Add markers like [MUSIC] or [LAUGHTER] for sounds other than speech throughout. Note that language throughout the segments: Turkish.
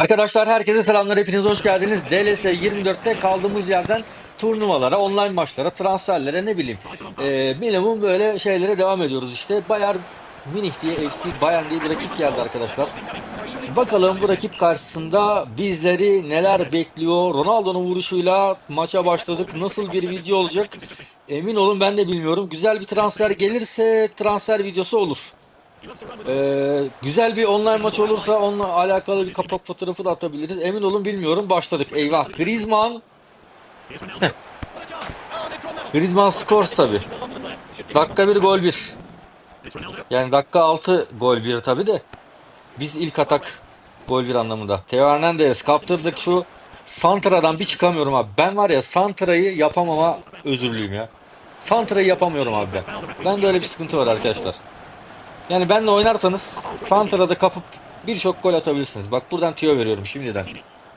Arkadaşlar herkese selamlar. Hepiniz hoş geldiniz. DLS 24'te kaldığımız yerden turnuvalara, online maçlara, transferlere ne bileyim. Ee, minimum böyle şeylere devam ediyoruz işte. Bayern Münih diye FC Bayern diye bir rakip geldi arkadaşlar. Bakalım bu rakip karşısında bizleri neler bekliyor? Ronaldo'nun vuruşuyla maça başladık. Nasıl bir video olacak? Emin olun ben de bilmiyorum. Güzel bir transfer gelirse transfer videosu olur. Ee, güzel bir online maç olursa onunla alakalı bir kapak fotoğrafı da atabiliriz. Emin olun bilmiyorum. Başladık. Eyvah. Griezmann. [LAUGHS] Griezmann scores tabi. Dakika bir gol bir. Yani dakika 6 gol bir tabi de. Biz ilk atak gol bir anlamında. Theo Hernandez kaptırdık şu Santra'dan bir çıkamıyorum abi. Ben var ya Santra'yı yapamama özürlüyüm ya. Santra'yı yapamıyorum abi ben. Bende öyle bir sıkıntı var arkadaşlar. Yani benle oynarsanız Santra'da kapıp birçok gol atabilirsiniz. Bak buradan tüyo veriyorum şimdiden.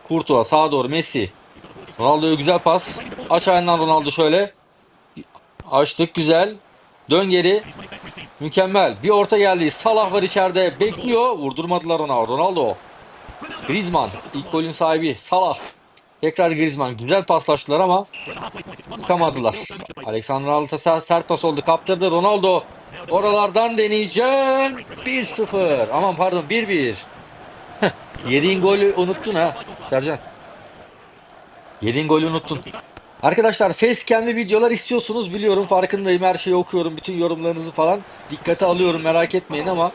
Courtois sağa doğru Messi. Ronaldo'ya güzel pas. Aç ayağından Ronaldo şöyle. Açtık güzel. Dön geri. Mükemmel. Bir orta geldi. Salah var içeride. Bekliyor. Vurdurmadılar ona. Ronaldo. Griezmann. ilk golün sahibi. Salah. Tekrar Griezmann. Güzel paslaştılar ama sıkamadılar. Alexander ser- sert pas oldu. Kaptırdı Ronaldo. Oralardan deneyeceğim. 1-0. Aman pardon 1-1. Yediğin golü unuttun ha Sercan. Yediğin golü unuttun. Arkadaşlar facecam'li videolar istiyorsunuz biliyorum farkındayım her şeyi okuyorum bütün yorumlarınızı falan dikkate alıyorum merak etmeyin ama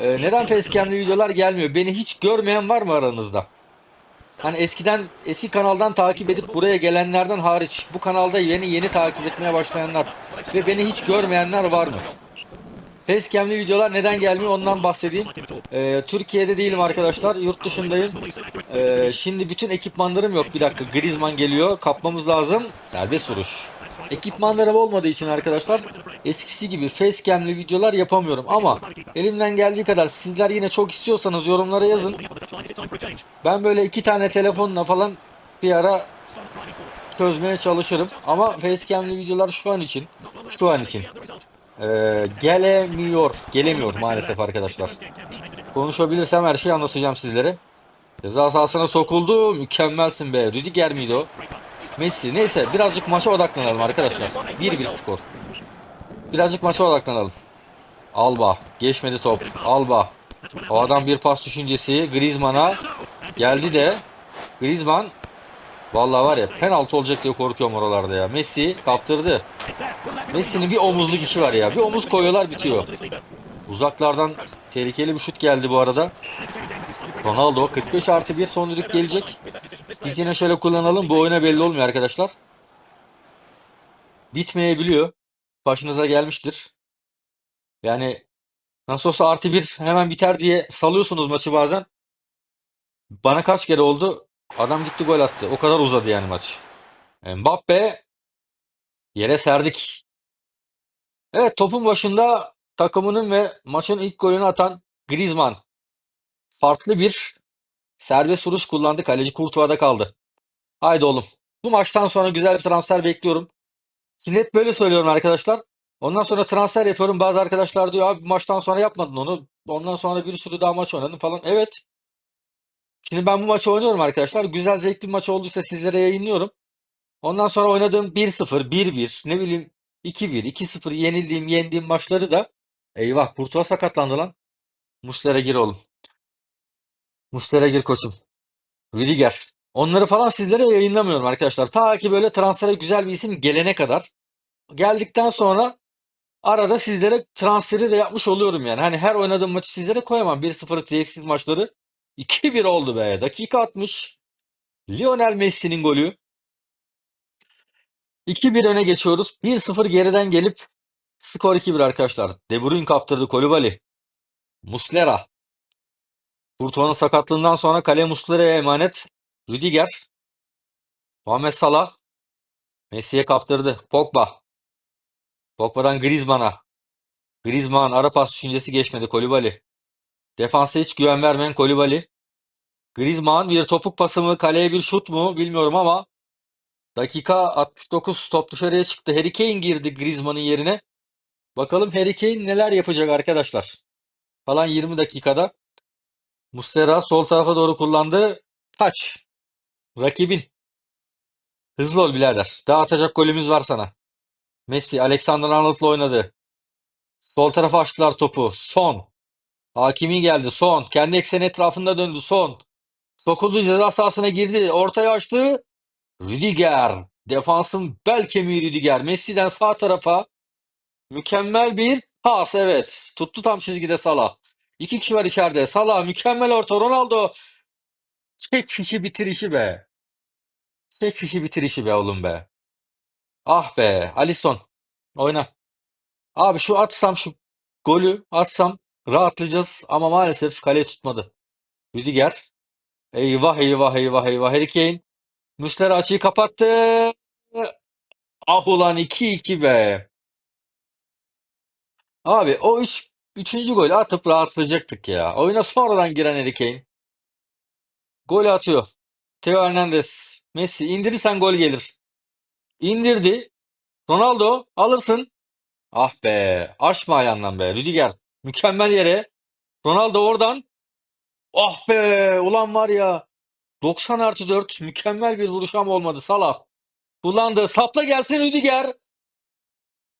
e, neden facecam'li videolar gelmiyor beni hiç görmeyen var mı aranızda? Hani eskiden eski kanaldan takip edip buraya gelenlerden hariç bu kanalda yeni yeni takip etmeye başlayanlar ve beni hiç görmeyenler var mı? Facecam'li videolar neden gelmiyor ondan bahsedeyim. Ee, Türkiye'de değilim arkadaşlar. Yurt dışındayım. Ee, şimdi bütün ekipmanlarım yok. Bir dakika Griezmann geliyor. Kapmamız lazım. Serbest vuruş. Ekipmanlarım olmadığı için arkadaşlar eskisi gibi facecam'li videolar yapamıyorum. Ama elimden geldiği kadar sizler yine çok istiyorsanız yorumlara yazın. Ben böyle iki tane telefonla falan bir ara çözmeye çalışırım. Ama facecam'li videolar şu an için. Şu an için. Ee, gelemiyor. Gelemiyor maalesef arkadaşlar. Konuşabilirsem her şeyi anlatacağım sizlere. Ceza sahasına sokuldu. Mükemmelsin be. Rüdiger miydi o? Messi. Neyse birazcık maça odaklanalım arkadaşlar. 1-1 skor. Birazcık maça odaklanalım. Alba. Geçmedi top. Alba. Adam bir pas düşüncesi. Griezmann'a geldi de. Griezmann Vallahi var ya penaltı olacak diye korkuyorum oralarda ya. Messi kaptırdı. Messi'nin bir omuzluk işi var ya. Bir omuz koyuyorlar bitiyor. Uzaklardan tehlikeli bir şut geldi bu arada. Ronaldo 45 artı 1 son düdük gelecek. Biz yine şöyle kullanalım. Bu oyuna belli olmuyor arkadaşlar. Bitmeyebiliyor. Başınıza gelmiştir. Yani nasıl olsa artı 1 hemen biter diye salıyorsunuz maçı bazen. Bana kaç kere oldu? Adam gitti gol attı. O kadar uzadı yani maç. Mbappe yere serdik. Evet topun başında takımının ve maçın ilk golünü atan Griezmann. Farklı bir serbest vuruş kullandı. Kaleci Courtois'da kaldı. Haydi oğlum. Bu maçtan sonra güzel bir transfer bekliyorum. Şimdi hep böyle söylüyorum arkadaşlar. Ondan sonra transfer yapıyorum. Bazı arkadaşlar diyor abi bu maçtan sonra yapmadın onu. Ondan sonra bir sürü daha maç oynadın falan. Evet. Şimdi ben bu maçı oynuyorum arkadaşlar. Güzel zevkli bir maç olduysa sizlere yayınlıyorum. Ondan sonra oynadığım 1-0, 1-1, ne bileyim 2-1, 2-0 yenildiğim, yendiğim maçları da eyvah Kurtuğa sakatlandı lan. Muslera gir oğlum. Muslera gir koçum. Rüdiger. Onları falan sizlere yayınlamıyorum arkadaşlar. Ta ki böyle transfere güzel bir isim gelene kadar. Geldikten sonra arada sizlere transferi de yapmış oluyorum yani. Hani her oynadığım maçı sizlere koyamam. 1-0 TXT maçları. 2-1 oldu be. Dakika 60. Lionel Messi'nin golü. 2-1 öne geçiyoruz. 1-0 geriden gelip skor 2-1 arkadaşlar. De Bruyne kaptırdı Kolibali. Muslera. Courtois'un sakatlığından sonra kale Muslera'ya emanet. Rüdiger. Muhammed Salah. Messi'ye kaptırdı. Pogba. Pogba'dan Griezmann'a. Griezmann ara pas düşüncesi geçmedi Kolibali. Defansa hiç güven vermeyen Kolibali. Griezmann bir topuk pası mı kaleye bir şut mu bilmiyorum ama dakika 69 top dışarıya çıktı. Harry Kane girdi Griezmann'ın yerine. Bakalım Harry Kane neler yapacak arkadaşlar. Falan 20 dakikada. Muslera sol tarafa doğru kullandı. Taç. Rakibin. Hızlı ol birader. Daha atacak golümüz var sana. Messi Alexander Arnold'la oynadı. Sol tarafa açtılar topu. Son. Hakimi geldi. Son. Kendi ekseni etrafında döndü. Son. Sokuldu ceza sahasına girdi. Ortaya açtı. Rüdiger. Defansın bel kemiği Rüdiger. Messi'den sağ tarafa. Mükemmel bir pas. Evet. Tuttu tam çizgide Salah. İki kişi var içeride. Salah mükemmel orta. Ronaldo. Çek fişi bitir işi be. Çek fişi bitir işi be oğlum be. Ah be. Alisson. Oyna. Abi şu atsam şu golü atsam rahatlayacağız ama maalesef kale tutmadı. Rüdiger. Eyvah eyvah eyvah eyvah. Harry Kane. Muslera açıyı kapattı. Ah ulan 2-2 be. Abi o 3 üçüncü golü atıp rahatlayacaktık ya. Oyuna sonradan giren Harry Kane. Golü atıyor. Theo Hernandez. Messi indirirsen gol gelir. İndirdi. Ronaldo alırsın. Ah be. Açma ayağından be. Rüdiger. Mükemmel yere. Ronaldo oradan. Ah be. Ulan var ya. 90 artı 4. Mükemmel bir vuruş ama olmadı. Salah. Kullandı. Sapla gelsin Rüdiger.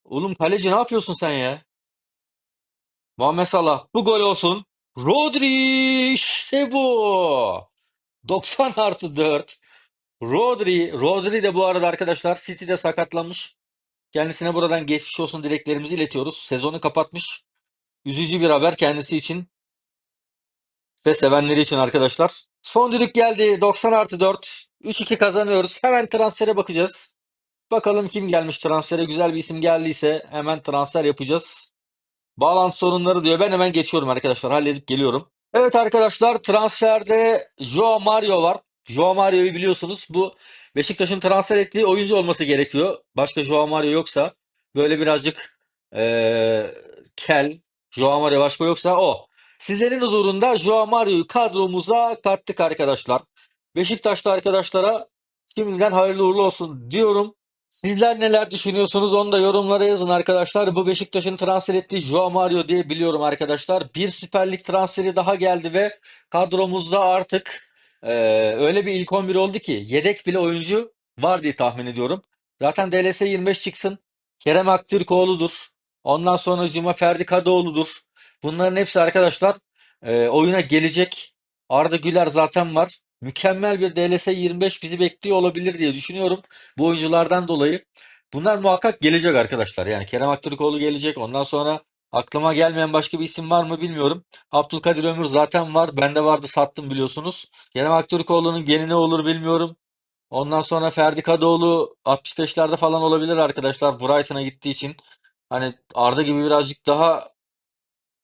Oğlum kaleci ne yapıyorsun sen ya? Muhammed Salah. Bu gol olsun. Rodri. işte bu. 90 artı 4. Rodri. Rodri de bu arada arkadaşlar City'de sakatlanmış. Kendisine buradan geçmiş olsun dileklerimizi iletiyoruz. Sezonu kapatmış. Üzücü bir haber kendisi için ve sevenleri için arkadaşlar. Son düdük geldi. 90 artı 4. 3-2 kazanıyoruz. Hemen transfere bakacağız. Bakalım kim gelmiş transfere. Güzel bir isim geldiyse hemen transfer yapacağız. Bağlantı sorunları diyor. Ben hemen geçiyorum arkadaşlar. Halledip geliyorum. Evet arkadaşlar transferde Joao Mario var. Joao Mario'yu biliyorsunuz. Bu Beşiktaş'ın transfer ettiği oyuncu olması gerekiyor. Başka Joao Mario yoksa böyle birazcık eee, kel Joao Mario başka yoksa o. Sizlerin huzurunda Joao Mario'yu kadromuza kattık arkadaşlar. Beşiktaşlı arkadaşlara şimdiden hayırlı uğurlu olsun diyorum. Sizler neler düşünüyorsunuz onu da yorumlara yazın arkadaşlar. Bu Beşiktaş'ın transfer ettiği Joao Mario diye biliyorum arkadaşlar. Bir Süper Lig transferi daha geldi ve kadromuzda artık eee, öyle bir ilk 11 oldu ki yedek bile oyuncu var diye tahmin ediyorum. Zaten DLS 25 çıksın. Kerem Aktürkoğlu'dur. Ondan sonra Cima Ferdi Kadıoğlu'dur. Bunların hepsi arkadaşlar eee, oyuna gelecek. Arda Güler zaten var. Mükemmel bir DLS 25 bizi bekliyor olabilir diye düşünüyorum. Bu oyunculardan dolayı. Bunlar muhakkak gelecek arkadaşlar. Yani Kerem Aktürkoğlu gelecek. Ondan sonra aklıma gelmeyen başka bir isim var mı bilmiyorum. Abdülkadir Ömür zaten var. Bende vardı sattım biliyorsunuz. Kerem Aktürkoğlu'nun geni ne olur bilmiyorum. Ondan sonra Ferdi Kadıoğlu 65'lerde falan olabilir arkadaşlar. Brighton'a gittiği için. Hani Arda gibi birazcık daha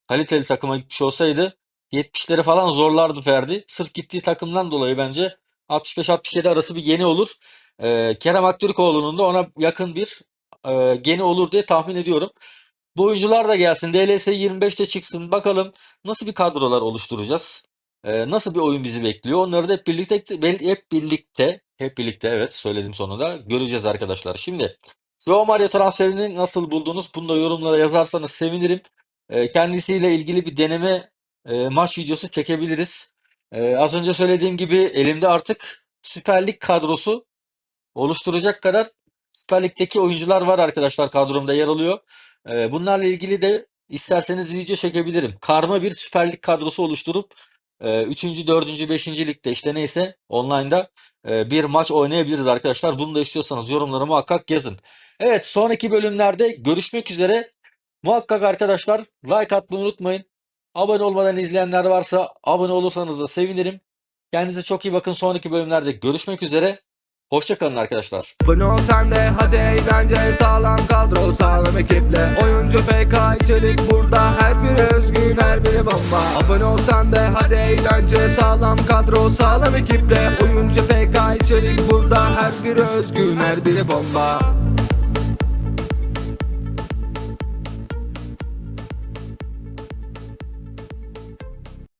kaliteli takıma gitmiş olsaydı 70'leri falan zorlardı Ferdi. Sırf gittiği takımdan dolayı bence 65-67 arası bir geni olur. Ee, Kerem Aktürkoğlu'nun da ona yakın bir e, geni olur diye tahmin ediyorum. Bu oyuncular da gelsin. DLS 25'te çıksın. Bakalım nasıl bir kadrolar oluşturacağız. Ee, nasıl bir oyun bizi bekliyor. Onları da hep birlikte hep birlikte hep birlikte evet söyledim sonunda göreceğiz arkadaşlar. Şimdi Joao Mario transferini nasıl buldunuz? Bunu da yorumlara yazarsanız sevinirim. Ee, kendisiyle ilgili bir deneme e, maç videosu çekebiliriz. Ee, az önce söylediğim gibi elimde artık Süper Lig kadrosu oluşturacak kadar Süper Lig'deki oyuncular var arkadaşlar kadromda yer alıyor. Ee, bunlarla ilgili de isterseniz video çekebilirim. Karma bir Süper Lig kadrosu oluşturup e, 3. 4. 5. ligde işte neyse online'da e, bir maç oynayabiliriz arkadaşlar. Bunu da istiyorsanız yorumlara muhakkak yazın. Evet sonraki bölümlerde görüşmek üzere. Muhakkak arkadaşlar like atmayı unutmayın. Abone olmadan izleyenler varsa abone olursanız da sevinirim. Kendinize çok iyi bakın. Sonraki bölümlerde görüşmek üzere. Hoşçakalın arkadaşlar. Abone ol sen de hadi eğlence sağlam kadro sağlam ekiple Oyuncu FK içerik burada her biri özgün her biri bomba Abone ol sen de hadi eğlence sağlam kadro sağlam ekiple Oyuncu FK içerik burada her biri özgün her biri bomba